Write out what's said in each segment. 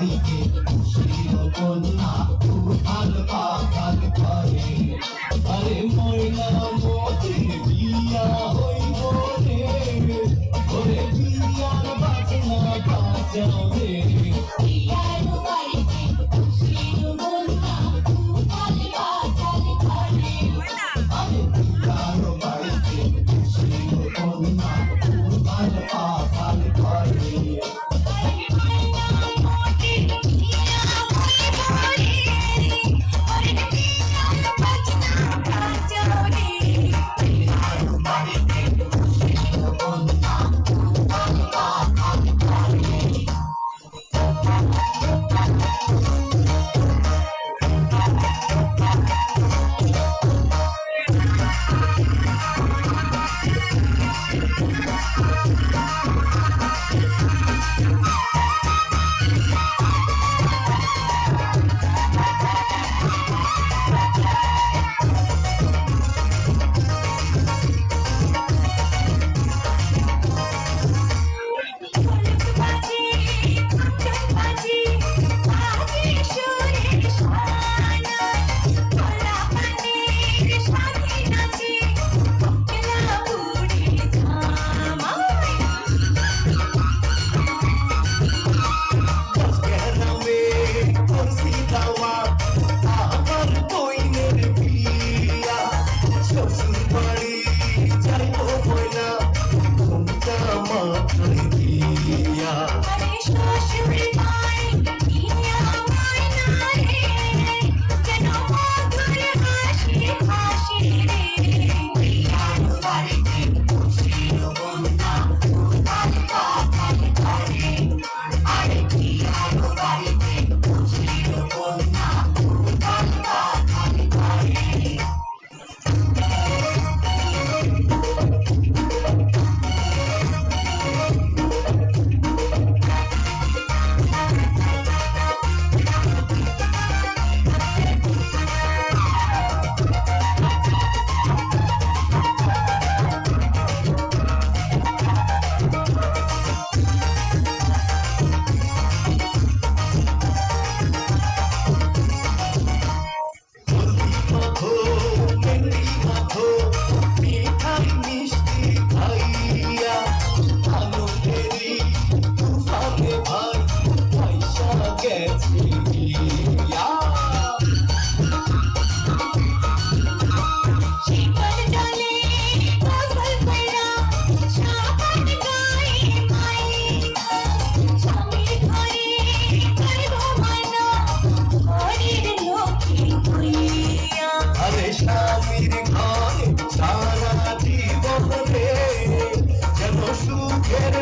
বাড়িতে শির কন্যা উঠাল পাখাল করে। আরে ময়না মতে বিয়া হইব রে। ওরে বিয়ার বাজনা বাজাও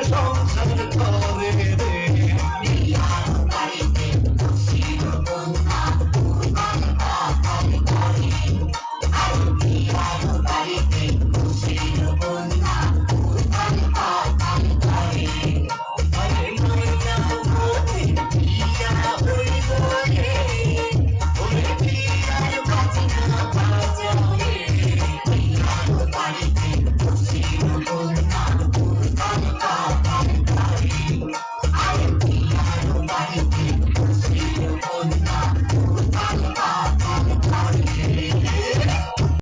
song.